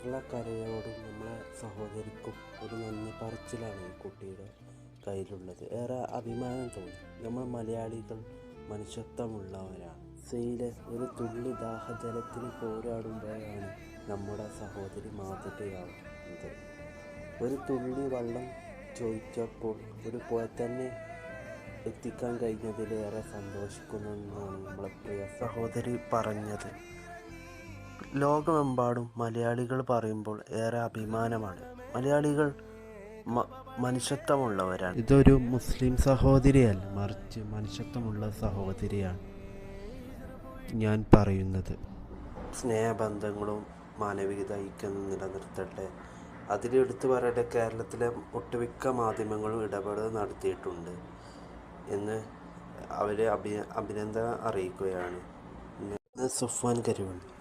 കേരളക്കരയോടും നമ്മളെ സഹോദരിക്കും ഒരു നന്ദി പറച്ചിലാണ് ഈ കുട്ടിയുടെ കയ്യിലുള്ളത്. ഏറെ അഭിമാനം തോന്നി. നമ്മൾ മലയാളികൾ മനുഷ്യത്വമുള്ളവരാണ്. സെയിലെ ഒരു തുള്ളി ദാഹജലത്തിന് പോരാടുമ്പോഴാണ് നമ്മുടെ സഹോദരി മാതൃകയാവുന്നത്. ഒരു തുള്ളി വെള്ളം ചോദിച്ചപ്പോൾ ഒരു പുഴ തന്നെ എത്തിക്കാൻ കഴിഞ്ഞതിലേറെ സന്തോഷിക്കുന്നു എന്നാണ് നമ്മളെ പ്രിയ സഹോദരി പറഞ്ഞത്. ലോകമെമ്പാടും മലയാളികൾ പറയുമ്പോൾ ഏറെ അഭിമാനമാണ്. മലയാളികൾ മനുഷ്യത്വമുള്ളവരാണ്. ഇതൊരു മുസ്ലിം സഹോദരിയല്ല മറിച്ച് മനുഷ്യത്വമുള്ള സഹോദരിയാണ് ഞാൻ പറയുന്നത്. സ്നേഹബന്ധങ്ങളും മാനവികത ഐക്യം നിലനിർത്തട്ടെ. അതിലെടുത്തു പറയട്ടെ കേരളത്തിലെ ഒട്ടുമിക്ക മാധ്യമങ്ങളും ഇടപെടൽ നടത്തിയിട്ടുണ്ട് എന്ന് അവരെ അഭി അഭിനന്ദനം അറിയിക്കുകയാണ്. സുഫാൻ കരുവള്ളി.